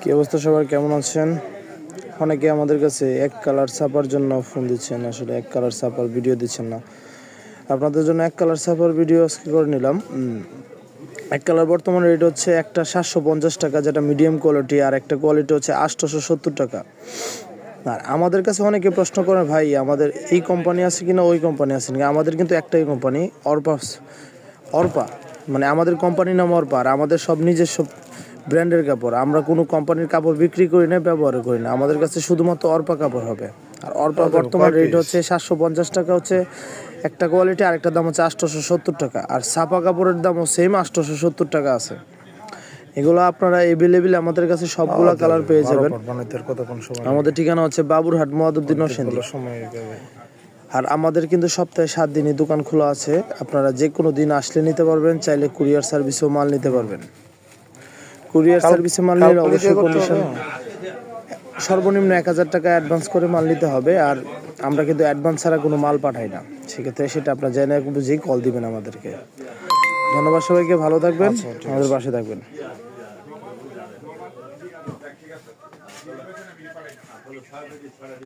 কি অবস্থা সবার? কেমন আছেন? অনেকে আমাদের কাছে এক কালার ছাপার জন্য ফোন দিচ্ছেন, আসলে এক কালার ছাপার ভিডিও দিচ্ছেন না। আপনাদের জন্য এক কালার ছাপার ভিডিও আজকে করে নিলাম। এক কালার বর্তমান রেট হচ্ছে একটা সাতশো পঞ্চাশ টাকা, যেটা মিডিয়াম কোয়ালিটি আর একটা কোয়ালিটি হচ্ছে আটশোশো সত্তর টাকা। আর আমাদের কাছে অনেকে প্রশ্ন করে ভাই, আমাদের এই কোম্পানি আছে কিনা, ওই কোম্পানি আছে কিনা? আমাদের কিন্তু একটাই কোম্পানি অর্পা অর্পা। মানে আমাদের কোম্পানির নাম অর্পা, আর আমাদের সব নিজস্ব ব্র্যান্ডের কাপড়। আমরা কোনো কোম্পানির কাপড় বিক্রি করি না ব্যবহার করি না। আমাদের কাছে শুধুমাত্র অর্পা কাপড় হবে। আর অর্পা বর্তমান রেট হচ্ছে সাতশো পঞ্চাশ টাকা হচ্ছে একটা কোয়ালিটি আর একটা দাম হচ্ছে আটশোশো সত্তর টাকা। আর ছাপা কাপড়ের দামও সেম আটশোশো সত্তর টাকা আছে। এগুলো আপনারা এভেলেবেল আমাদের কাছে সবগুলা কালার পেয়ে যাবেন। আমাদের ঠিকানা হচ্ছে বাবুরহাট মহাদুদ্দিন নরসিংদী। সময় আর আমাদের কিন্তু সপ্তাহে সাত দিনই দোকান খোলা আছে। আপনারা যে কোনো দিন আসলে নিতে পারবেন চাইলে কুরিয়ার সার্ভিসেও মাল নিতে পারবেন। কুরিয়ার সার্ভিসে মাল নিলে অবশ্যই কন্ডিশন সর্বনিম্ন এক হাজার টাকা অ্যাডভান্স করে মাল নিতে হবে আর আমরা কিন্তু অ্যাডভান্স ছাড়া কোনো মাল পাঠাই না। সেক্ষেত্রে সেটা আপনার জেনে বুঝেই কল দিবেন আমাদেরকে। ধন্যবাদ সবাইকে ভালো থাকবেন। আমাদের পাশে থাকবেন।